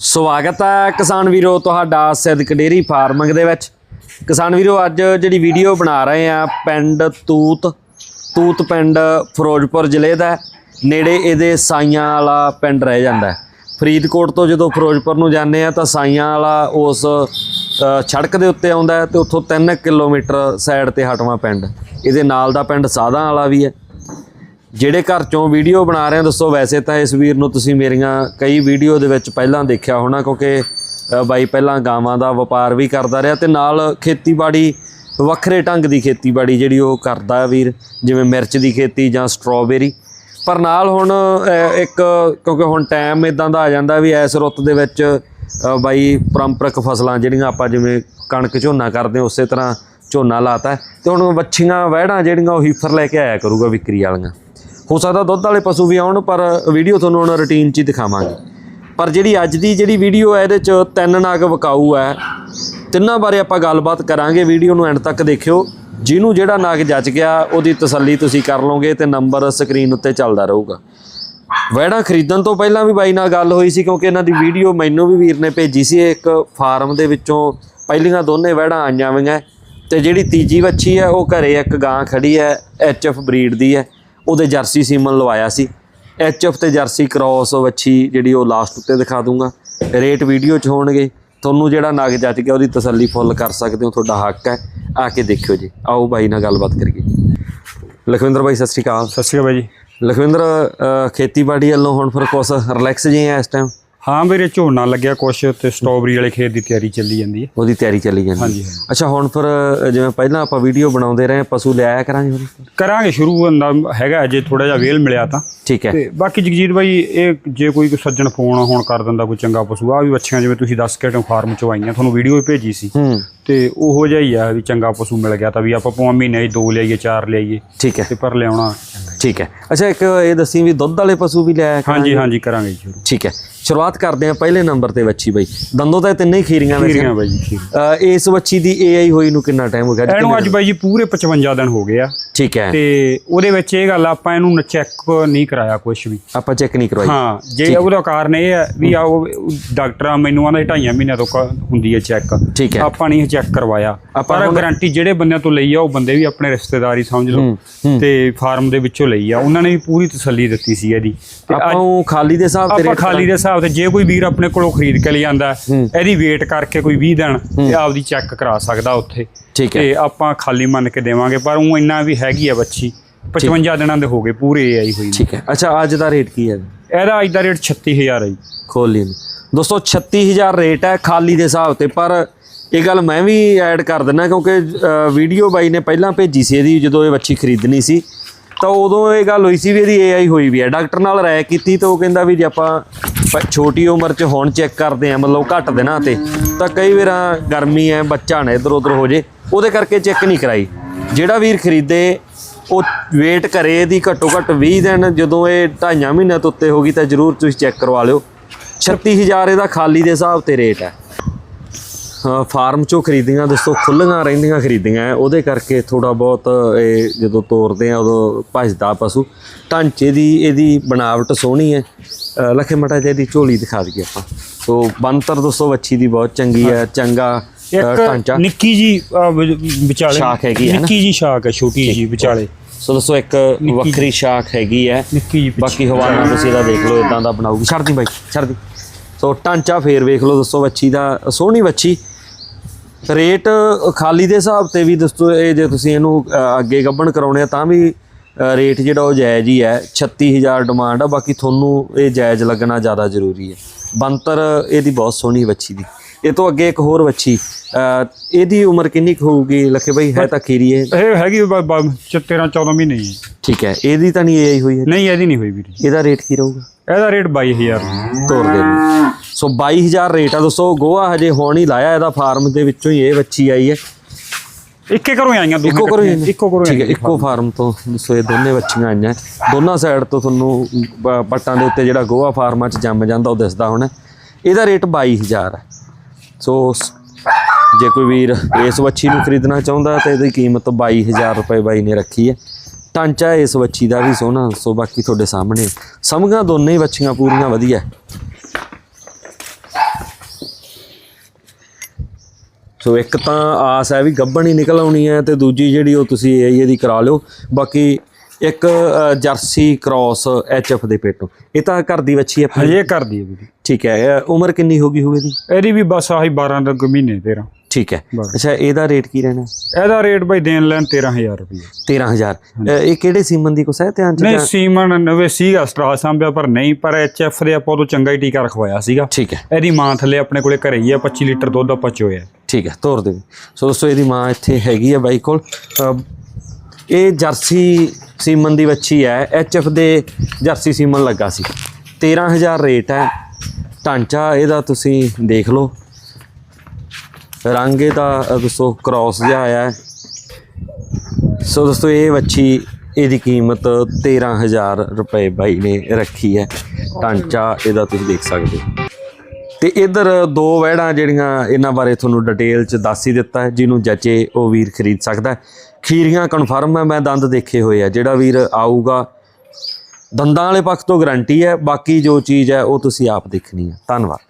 ਸਵਾਗਤ ਹੈ ਕਿਸਾਨ ਵੀਰੋ ਤੁਹਾਡਾ ਸਿੱਧਕ ਡੇਰੀ ਫਾਰਮਿੰਗ ਦੇ ਵਿੱਚ। ਕਿਸਾਨ ਵੀਰੋ, ਅੱਜ ਜਿਹੜੀ ਵੀਡੀਓ ਬਣਾ ਰਹੇ ਆ ਪਿੰਡ ਤੂਤ ਤੂਤ ਪਿੰਡ ਫਿਰੋਜ਼ਪੁਰ ਜ਼ਿਲ੍ਹੇ ਦਾ ਨੇੜੇ ਇਹਦੇ ਸਾਈਆਂ ਵਾਲਾ ਪਿੰਡ ਰਹਿ ਜਾਂਦਾ ਫਰੀਦਕੋਟ ਤੋਂ ਜਦੋਂ ਫਿਰੋਜ਼ਪੁਰ ਨੂੰ ਜਾਂਦੇ ਆ ਤਾਂ ਸਾਈਆਂ ਵਾਲਾ ਉਸ ਸੜਕ ਦੇ ਉੱਤੇ ਆਉਂਦਾ ਹੈ ਤੇ ਉੱਥੋਂ 3 ਕਿਲੋਮੀਟਰ ਸਾਈਡ ਤੇ ਹਟਵਾ ਪਿੰਡ। ਇਹਦੇ ਨਾਲ ਦਾ ਪਿੰਡ ਸਾਧਾਂ ਵਾਲਾ ਵੀ ਹੈ। ਜਿਹੜੇ ਘਰ ਚੋਂ ਵੀਡੀਓ ਬਣਾ ਰਹੇ ਆ ਦੱਸੋ ਵੈਸੇ ਤਾਂ ਇਸ ਵੀਰ ਨੂੰ ਤੁਸੀਂ ਮੇਰੀਆਂ ਕਈ ਵੀਡੀਓ ਦੇ ਵਿੱਚ ਪਹਿਲਾਂ ਦੇਖਿਆ ਹੋਣਾ, ਕਿਉਂਕਿ ਬਾਈ ਪਹਿਲਾਂ ਗਾਵਾਂ ਦਾ ਵਪਾਰ ਵੀ ਕਰਦਾ ਰਿਹਾ ਤੇ ਨਾਲ ਖੇਤੀਬਾੜੀ, ਵੱਖਰੇ ਢੰਗ ਦੀ ਖੇਤੀਬਾੜੀ ਜਿਹੜੀ ਉਹ ਕਰਦਾ ਵੀਰ, ਜਿਵੇਂ ਮਿਰਚ ਦੀ ਖੇਤੀ ਜਾਂ ਸਟ੍ਰਾਬੇਰੀ। ਪਰ ਨਾਲ ਹੁਣ ਇੱਕ, ਕਿਉਂਕਿ ਹੁਣ ਟਾਈਮ ਇਦਾਂ ਦਾ ਆ ਜਾਂਦਾ ਵੀ ਇਸ ਰੁੱਤ ਦੇ ਵਿੱਚ ਬਾਈ ਪਰੰਪਰਕ ਫਸਲਾਂ ਜਿਹੜੀਆਂ ਆਪਾਂ ਜਿਵੇਂ ਕਣਕ ਝੋਨਾ ਕਰਦੇ ਉਸੇ ਤਰ੍ਹਾਂ ਝੋਨਾ ਲਾਤਾ ਹੈ। ਤੇ ਹੁਣ ਵੱਛੀਆਂ, ਵਹਿੜਾਂ ਜਿਹੜੀਆਂ ਉਹ ਹੀਫਰ ਲੈ ਕੇ ਆਇਆ ਕਰੂਗਾ ਵਿਕਰੀ ਵਾਲੀਆਂ। ਹੋ ਸਕਦਾ ਦੁੱਧ ਵਾਲੇ ਪਸ਼ੂ ਵੀ ਆਉਣ, ਪਰ ਵੀਡੀਓ ਤੁਹਾਨੂੰ ਹੁਣ ਰੁਟੀਨ 'ਚ ਹੀ ਦਿਖਾਵਾਂਗੇ। ਪਰ ਜਿਹੜੀ ਅੱਜ ਦੀ ਜਿਹੜੀ ਵੀਡੀਓ ਹੈ, ਇਹਦੇ 'ਚ ਤਿੰਨ ਨਾਗ ਵਿਕਾਊ ਹੈ। ਤਿੰਨਾਂ ਬਾਰੇ ਆਪਾਂ ਗੱਲਬਾਤ ਕਰਾਂਗੇ। ਵੀਡੀਓ ਨੂੰ ਐਂਡ ਤੱਕ ਦੇਖਿਓ। ਜਿਹਨੂੰ ਜਿਹੜਾ ਨਾਗ ਜੱਜ ਗਿਆ, ਉਹਦੀ ਤਸੱਲੀ ਤੁਸੀਂ ਕਰ ਲਓਗੇ ਤੇ ਨੰਬਰ ਸਕਰੀਨ ਉੱਤੇ ਚੱਲਦਾ ਰਹੂਗਾ। ਵੈੜਾਂ ਖਰੀਦਣ ਤੋਂ ਪਹਿਲਾਂ ਵੀ ਬਾਈ ਨਾਲ ਗੱਲ ਹੋਈ ਸੀ, ਕਿਉਂਕਿ ਇਹਨਾਂ ਦੀ ਵੀਡੀਓ ਮੈਨੂੰ ਵੀ ਵੀਰ ਨੇ ਭੇਜੀ ਸੀ। ਇੱਕ ਫਾਰਮ ਦੇ ਵਿੱਚੋਂ ਪਹਿਲੀਆਂ ਦੋਨੇ ਵੈੜਾਂ ਆਈਆਂ ਹੋਈਆਂ। ਤੇ ਜਿਹੜੀ ਤੀਜੀ ਵੱਛੀ ਹੈ, ਉਹ ਘਰੇ ਇੱਕ ਗਾਂ ਖੜੀ ਹੈ ਐਚਐਫ ਬਰੀਡ ਦੀ ਹੈ। ਉਹਦੇ ਜਰਸੀ ਸੀਮਨ ਲਵਾਇਆ ਸੀ। ਐਚਐਫ ਤੇ ਜਰਸੀ ਕ੍ਰਾਸ ਵੱਛੀ ਜਿਹੜੀ ਉਹ ਲਾਸਟ ਉੱਤੇ ਦਿਖਾ ਦੂੰਗਾ। ਰੇਟ ਵੀਡੀਓ 'ਚ ਹੋਣਗੇ। ਤੁਹਾਨੂੰ ਜਿਹੜਾ ਨਗ ਜੱਜ ਗਿਆ ਉਹਦੀ ਤਸੱਲੀ ਫੁੱਲ ਕਰ ਸਕਦੇ ਹੋ ਤੁਹਾਡਾ ਹੱਕ ਹੈ। ਆ ਕੇ ਦੇਖਿਓ ਜੀ। ਆਓ ਬਾਈ ਨਾਲ ਗੱਲਬਾਤ ਕਰੀਏ। ਲਖਵਿੰਦਰ ਬਾਈ ਸਤਿ ਸ਼੍ਰੀ ਅਕਾਲ। ਸਤਿ ਸ਼੍ਰੀ ਅਕਾਲ ਬਾਈ ਜੀ। ਲਖਵਿੰਦਰ ਖੇਤੀਬਾੜੀ ਵੱਲੋਂ ਹੁਣ ਫਿਰ ਕੁਛ ਰਿਲੈਕਸ ਜੀ ਹੈ ਇਸ ਟਾਈਮ ਹਾਂ ਵੀਰੇ ਝੋਨਾ ਲੱਗਿਆ ਕੁਛ ਤੇ ਸਟ੍ਰਾਬੇਰੀ ਵਾਲੇ ਖੇਤ ਦੀ ਤਿਆਰੀ ਚੱਲੀ ਜਾਂਦੀ ਹੈ। ਉਹਦੀ ਤਿਆਰੀ ਚੱਲੀ ਜਾਂਦੀ ਹਾਂਜੀ ਹਾਂਜੀ। ਅੱਛਾ ਹੁਣ ਫਿਰ ਜਿਵੇਂ ਪਹਿਲਾਂ ਆਪਾਂ ਵੀਡੀਓ ਬਣਾਉਂਦੇ ਰਹੇ ਪਸ਼ੂ ਲਿਆਇਆ ਕਰਾਂਗੇ ਹੁਣ ਕਰਾਂਗੇ ਸ਼ੁਰੂ ਹੁੰਦਾ ਹੈਗਾ ਜੇ ਥੋੜਾ ਜਿਹਾ ਵੇਲ ਮਿਲਿਆ ਤਾਂ। ਠੀਕ ਹੈ। ਤੇ ਬਾਕੀ ਜਗਜੀਤ ਬਾਈ ਇਹ ਜੇ ਕੋਈ ਸੱਜਣ ਫੋਨ ਹੁਣ ਕਰ ਦਿੰਦਾ ਕੋਈ ਚੰਗਾ ਪਸ਼ੂ ਆ ਵੀ ਬੱਚੀਆਂ ਜਿਵੇਂ ਤੁਸੀਂ ਦੱਸ ਕੇ ਫਾਰਮ ਚੋਂ ਆਈਆਂ ਤੁਹਾਨੂੰ ਵੀਡੀਓ ਵੀ ਭੇਜੀ ਸੀ। ਹੂੰ। ਤੇ ਉਹੋ ਜਿਹਾ ਹੀ ਆ ਵੀ ਚੰਗਾ ਪਸ਼ੂ ਮਿਲ ਗਿਆ ਤਾਂ ਵੀ ਆਪਾਂ ਪਵਾ ਮਹੀਨੇ 'ਚ ਦੋ ਲਿਆਈਏ ਚਾਰ ਲਿਆਈਏ ਠੀਕ ਹੈ। ਤੇ ਪਰ ਲਿਆਉਣਾ। ਠੀਕ ਹੈ। ਅੱਛਾ ਇੱਕ ਇਹ ਦੱਸੀ ਵੀ ਦੁੱਧ ਵਾਲੇ ਪਸ਼ੂ ਵੀ ਲਿਆਇਆ? ਹਾਂਜੀ ਹਾਂਜੀ ਕਰਾਂਗੇ ਜੀ ਸ਼ੁਰੂ ਠੀਕ ਹੈ। ਸ਼ੁਰੂਆਤ ਕਰਦੇ ਹਾਂ ਪਹਿਲੇ ਨੰਬਰ ਤੇ ਵੱਛੀ ਬਈ। ਦੰਦੋਂ ਤਾਂ ਤਿੰਨੇ ਹੀ ਖੀਰੀਆਂ ਖੀਰੀਆਂ ਬਾਈ ਜੀ ਇਸ ਵੱਛੀ ਦੀ ਏਆਈ ਹੋਈ ਨੂੰ ਕਿੰਨਾ ਟਾਈਮ ਹੋ ਗਿਆ? ਇਹਨੂੰ ਅੱਜ ਬਾਈ ਜੀ ਪੂਰੇ 55 ਦਿਨ ਹੋ ਗਏ ਆ। ਠੀਕ ਹੈ। ਤੇ ਉਹਦੇ ਵਿੱਚ ਇਹ ਗੱਲ ਆ, ਆਪਾਂ ਇਹਨੂੰ ਚੈੱਕ ਨਹੀਂ ਕਰਾਇਆ ਕੁਝ ਵੀ। ਆਪਾਂ ਚੈੱਕ ਨਹੀਂ ਕਰਵਾਈ। ਹਾਂ ਜੇ ਉਹਦਾ ਕਾਰਨ ਇਹ ਹੈ ਵੀ ਆ ਉਹ ਡਾਕਟਰਾਂ ਮੈਨੂੰ ਆਂਦਾ ਢਾਈਆਂ ਮਹੀਨਿਆਂ ਤੋਂ ਹੁੰਦੀ ਹੈ ਚੈੱਕ ਠੀਕ ਹੈ। ਆਪਾਂ ਨਹੀਂ ਚੈੱਕ ਕਰਵਾਇਆ। ਪਰ ਗਾਰੰਟੀ ਜਿਹੜੇ ਬੰਦਿਆਂ ਤੋਂ ਲਈ ਆ ਉਹ ਬੰਦੇ ਵੀ ਆਪਣੇ ਰਿਸ਼ਤੇਦਾਰੀ ਸਮਝ ਲਓ। ਤੇ ਫਾਰਮ ਦੇ ਵਿੱਚੋਂ ਲਈ ਆ। ਉਹਨਾਂ ਨੇ ਵੀ ਪੂਰੀ ਤਸੱਲੀ ਦਿੱਤੀ ਸੀ ਇਹਦੀ। ਆਪਾਂ ਖਾਲੀ ਦੇ ਹਿਸਾਬ ਤੇ ਆਪਾਂ ਖਾਲੀ ਦੇ ਹਿਸਾਬ ਤੇ ਜੇ ਕੋਈ ਵੀਰ ਆਪਣੇ ਕੋਲੋਂ ਖਰੀਦ ਕੇ ਲੈ ਜਾਂਦਾ ਇਹਦੀ ਵੇਟ ਕਰਕੇ ਕੋਈ 20 ਦਿਨ ਤੇ ਆਪਦੀ ਚੈੱਕ ਕਰਾ ਸਕਦਾ ਉੱਥੇ। ਠੀਕ ਹੈ। ਤੇ ਆਪਾਂ ਖਾਲੀ ਮੰਨ ਕੇ ਦੇਵਾਂਗੇ ਪਰ ਉਹ ਇੰਨਾ ਵੀ ਹੈਗੀ ਆ ਬੱਚੀ। 55 ਦਿਨਾਂ ਦੇ ਹੋ ਗਏ ਪੂਰੇ ਆਈ ਹੋਈ। ਠੀਕ ਹੈ। ਅੱਛਾ ਅੱਜ ਦਾ ਰੇਟ ਕੀ ਹੈ? ਇਹਦਾ ਅੱਜ ਦਾ ਰੇਟ 36000 ਹੈ ਜੀ। ਖੋਲ ਲਈ ਦੋਸਤੋ 36000 ਰੇਟ ਹੈ ਖਾਲੀ ਦੇ ਹਿਸਾਬ ਤੇ ਪਰ ਇਹ ਗੱਲ ਮੈਂ ਵੀ ਐਡ ਕਰ ਦਿੰਦਾ ਕਿਉਂਕਿ ਵੀਡੀਓ ਬਾਈ ਨੇ ਪਹਿਲਾਂ ਭੇਜੀ ਸੀ ਇਹਦੀ ਜਦੋਂ ਇਹ ਵੱਛੀ ਖਰੀਦਣੀ ਸੀ। ਤਾਂ ਉਦੋਂ ਇਹ ਗੱਲ ਹੋਈ ਸੀ ਵੀ ਇਹਦੀ ਏਆਈ ਹੋਈ ਵੀ ਹੈ। ਡਾਕਟਰ ਨਾਲ ਰਾਏ ਕੀਤੀ ਤਾਂ ਉਹ ਕਹਿੰਦਾ ਵੀ ਜੇ ਆਪਾਂ ਛੋਟੀ ਉਮਰ 'ਚ ਹੁਣ ਚੈੱਕ ਕਰਦੇ ਆ ਮਤਲਬ ਘੱਟ ਦਿਨਾਂ ਤੇ। ਤਾਂ ਕਈ ਵਾਰ ਗਰਮੀ ਹੈ ਬੱਚਾ ਨਾ ਇਧਰ ਉਧਰ ਹੋ ਜੇ ਉਹਦੇ ਕਰਕੇ ਚੈੱਕ ਨਹੀਂ ਕਰਾਈ। ਜਿਹੜਾ ਵੀਰ ਖਰੀਦੇ ਉਹ ਵੇਟ ਕਰੇ ਇਹਦੀ ਘੱਟੋ ਘੱਟ 20 ਦਿਨ ਜਦੋਂ ਇਹ ਢਾਈਆਂ ਮਹੀਨਿਆਂ ਤੋਂ ਉੱਤੇ ਹੋ ਗਈ ਤਾਂ ਜਰੂਰ ਤੁਸੀਂ ਚੈੱਕ ਕਰਵਾ ਲਿਓ। 36000 ਇਹਦਾ ਖਾਲੀ ਦੇ ਹਿਸਾਬ ਤੇ ਰੇਟ ਹੈ ਫਾਰਮ ਚੋਂ ਖਰੀਦੀਆਂ ਦੋਸਤੋ ਖੁੱਲੀਆਂ ਰਹਿੰਦੀਆਂ ਖਰੀਦੀਆਂ ਹੈ, ਉਹਦੇ ਕਰਕੇ ਥੋੜਾ ਬਹੁਤ ਇਹ ਜਦੋਂ ਤੋਰਦੇ ਆ ਉਦੋਂ ਭਜਦਾ ਪਸ਼ੂ। ਢਾਂਚੇ ਦੀ ਇਹਦੀ ਬਣਾਵਟ ਸੋਹਣੀ ਹੈ ਲੱਖੇ ਮਟਾ ਜੀ ਦੀ ਝੋਲੀ ਦਿਖਾ ਦਈਏ ਆਪਾਂ। ਸੋ ਬੰਤਰ ਦੋਸਤੋ ਵੱਛੀ ਦੀ ਬਹੁਤ ਚੰਗੀ ਹੈ ਚੰਗਾ ਇੱਕ ਨਿੱਕੀ ਜੀ ਵਿਚਾਲੇ। ਸ਼ਾਖ ਹੈਗੀ ਹੈ? ਨਿੱਕੀ ਜੀ ਸ਼ਾਖ ਹੈ ਛੋਟੀ ਜੀ ਵਿਚਾਲੇ। ਸੋ ਦੋਸਤੋ ਇੱਕ ਵੱਖਰੀ ਸ਼ਾਖ ਹੈਗੀ ਹੈ। ਨਿੱਕੀ ਜੀ ਪਿੱਛੇ। ਬਾਕੀ ਹਵਾਨਾ ਤੁਸੀਂ ਇਹਦਾ ਦੇਖ ਲਓ ਇਦਾਂ ਦਾ ਬਣਾਉਗੀ ਛੱਡਦੀ ਬਾਈ ਛੱਡਦੀ ਸੋ ਢਾਂਚਾ ਫੇਰ ਵੇਖ ਲਓ ਦੋਸਤੋ ਵੱਛੀ ਦਾ ਸੋਹਣੀ ਵੱਛੀ। ਰੇਟ ਖਾਲੀ ਦੇ ਹਿਸਾਬ ਤੇ ਵੀ ਦੋਸਤੋ ਇਹ ਜੇ ਤੁਸੀਂ ਇਹਨੂੰ ਅੱਗੇ ਗੱਭਣ ਕਰਾਉਣੇ ਆ ਤਾਂ ਵੀ ਰੇਟ ਜਿਹੜਾ ਉਹ ਜਾਇਜ਼ ਹੀ ਹੈ 36000 ਡਿਮਾਂਡ ਆ ਬਾਕੀ ਤੁਹਾਨੂੰ ਇਹ ਜਾਇਜ਼ ਲੱਗਣਾ ਜ਼ਿਆਦਾ ਜ਼ਰੂਰੀ ਹੈ। ਬੰਤਰ ਇਹਦੀ ਬਹੁਤ ਸੋਹਣੀ ਵੱਛੀ ਦੀ। ਇਹ ਤੋਂ ਅੱਗੇ ਇੱਕ ਹੋਰ ਵੱਛੀ ਇਹਦੀ ਉਮਰ ਕਿੰਨੀ ਕੁ ਹੋਊਗੀ? ਲੱਖੇ ਬਾਈ ਹੈ ਤਾਂ ਖੀਰੀ ਹੈ ਇਹ ਹੈਗੀ 13 14 ਮਹੀਨੇ ਜੀ ਠੀਕ ਹੈ ਇਹਦੀ ਤਾਂ ਨਹੀਂ ਇਹ ਹੋਈ ਹੈ? ਨਹੀਂ ਇਹਦੀ ਨਹੀਂ ਹੋਈ ਵੀਰੇ। ਇਹਦਾ ਰੇਟ ਕੀ ਰਹੂਗਾ? ਇਹਦਾ ਰੇਟ 22000 ਤੋਰ ਦੇ ਨੂੰ ਸੋ 22000 ਰੇਟ ਆ ਦੋਸਤੋ ਗੋਆ ਹਜੇ ਹੁਣ ਹੀ ਲਾਇਆ ਇਹਦਾ ਫਾਰਮ ਦੇ ਵਿੱਚੋਂ ਹੀ ਇਹ ਬੱਚੀ ਆਈ ਹੈ। ਇੱਕੇ ਘਰੋਂ ਆਈਆਂ ਦੋਵੇਂ ਇੱਕੋ ਕਰੋ ਇਕੱਠੀਆਂ। ਇੱਕੋ ਘਰੋਂ ਠੀਕ ਹੈ ਆਈਆਂ। ਇੱਕੋ ਫਾਰਮ ਤੋਂ ਦੋਸਤੋ ਇਹ ਦੋਨੇ ਬੱਚੀਆਂ ਆਈਆਂ। ਦੋਨਾਂ ਸਾਈਡ ਤੋਂ ਤੁਹਾਨੂੰ ਪੱਟਾਂ ਦੇ ਉੱਤੇ ਜਿਹੜਾ ਗੋਆ ਫਾਰਮਾਂ 'ਚ ਜੰਮ ਜਾਂਦਾ ਉਹ ਦਿਸਦਾ ਹੁਣ। ਇਹਦਾ ਰੇਟ 22000 ਹੈ। ਸੋ ਸ- ਜੇ ਕੋਈ ਵੀਰ ਇਸ ਵੱਛੀ ਨੂੰ ਖਰੀਦਣਾ ਚਾਹੁੰਦਾ ਤਾਂ ਇਹਦੀ ਕੀਮਤ 22000 ਰੁਪਏ ਬਾਈ ਨੇ ਰੱਖੀ ਹੈ। ਟਾਂਚਾ ਇਸ ਵੱਛੀ ਦਾ ਵੀ ਸੋਹਣਾ ਸੋ ਬਾਕੀ ਤੁਹਾਡੇ ਸਾਹਮਣੇ। ਸਮਝਾਂ ਦੋਨੇ ਹੀ ਵੱਛੀਆਂ ਪੂਰੀਆਂ ਵਧੀਆ। ਸੋ ਇੱਕ ਤਾਂ ਆਸ ਹੈ ਵੀ ਗੱਭਣ ਹੀ ਨਿਕਲ ਆਉਣੀ ਹੈ ਤੇ ਦੂਜੀ ਜਿਹੜੀ ਉਹ ਤੁਸੀਂ ਇਹ ਇਹਦੀ ਕਰਾ ਲਿਓ। ਬਾਕੀ ਇੱਕ ਜਰਸੀ ਕ੍ਰਾਸ ਐਚਐਫ ਦੇ ਪੇਟੋਂ। ਇਹ ਤਾਂ ਘਰ ਦੀ ਵੱਛੀ ਹੈ। ਹਜੇ ਕਰਦੀ ਹੈ ਵੀਰੇ। ਠੀਕ ਹੈ ਉਮਰ ਕਿੰਨੀ ਹੋ ਗਈ ਹੋਵੇ ਇਹਦੀ ਇਹਦੀ ਵੀ ਬਸ ਆਹੀ 12 ਦਾ ਮਹੀਨੇ ਤੇਰਾ। ਠੀਕ ਹੈ। ਅੱਛਾ ਇਹਦਾ ਰੇਟ ਕੀ ਰਹਿਣਾ? ਇਹਦਾ ਰੇਟ ਬਾਈ ਦੇਣ ਲੈਣ 13000 ਰੁਪਏ 13000 ਅ, ਇਹ ਕਿਹੜੇ ਸੀਮਨ ਦੀ ਕੁਛ ਹੈ ਧਿਆਨ ਚ ਨਹੀਂ ਸੀਮਨ ਨਵੇਂ ਸੀਗਾ ਸਟਰਾ ਸਾਂਭਿਆ ਪਰ ਨਹੀਂ ਪਰ ਐਚਐਫ ਦੇ ਆਪਾਂ ਉਦੋਂ ਚੰਗਾ ਹੀ ਟੀਕਾ ਰਖਵਾਇਆ ਸੀਗਾ। ਠੀਕ ਹੈ। ਇਹਦੀ ਮਾਂ ਥੱਲੇ ਆਪਣੇ ਕੋਲੇ ਘਰੇ ਹੀ ਆ 25 ਲੀਟਰ ਦੁੱਧ ਆਪਾਂ ਚੋਇਆ। ਠੀਕ ਹੈ ਤੋਰ ਦੇ ਸੋ ਦੋਸਤੋ ਇਹਦੀ ਮਾਂ ਇੱਥੇ ਹੈਗੀ ਹੈ ਬਾਈ ਕੋਲ। ਇਹ ਜਰਸੀ ਸੀਮਨ ਦੀ ਵੱਛੀ ਹੈ। ਐਚਐਫ ਦੇ ਜਰਸੀ ਸੀਮਨ ਲੱਗਾ ਸੀ। 13000 ਰੇਟ ਹੈ। ਢਾਂਚਾ ਇਹਦਾ ਤੁਸੀਂ ਦੇਖ ਲਓ। ਰੰਗ ਇਹਦਾ ਅ, ਦੋਸਤੋ ਕ੍ਰਾਸ ਜਿਹਾ ਆਇਆ ਹੈ। ਸੋ ਦੋਸਤੋ ਇਹ ਵੱਛੀ ਇਹਦੀ ਕੀਮਤ 13000 ਰੁਪਏ ਬਾਈ ਨੇ ਰੱਖੀ ਹੈ। ਢਾਂਚਾ ਇਹਦਾ ਤੁਸੀਂ ਦੇਖ ਸਕਦੇ ਹੋ। ਤੇ ਇਧਰ ਦੋ ਵਹਿੜਾਂ ਜਿਹੜੀਆਂ ਇਹਨਾਂ ਬਾਰੇ ਤੁਹਾਨੂੰ ਡਿਟੇਲ ਚ ਦੱਸ ਹੀ ਦਿੱਤਾ ਹੈ, ਜਿਹਨੂੰ ਜੱਚੇ ਉਹ ਵੀਰ ਖਰੀਦ ਸਕਦਾ ਖੀਰੀਆਂ ਕਨਫਰਮ ਹੈ, ਮੈਂ ਦੰਦ ਦੇਖੇ ਹੋਏ ਆ। ਜਿਹੜਾ ਵੀਰ ਆਊਗਾ, ਦੰਦਾਂ ਵਾਲੇ ਪੱਖ ਤੋਂ ਗਾਰੰਟੀ ਹੈ, ਬਾਕੀ ਜੋ ਚੀਜ਼ ਹੈ ਉਹ ਤੁਸੀਂ ਆਪ ਦੇਖਣੀ ਹੈ। ਧੰਨਵਾਦ।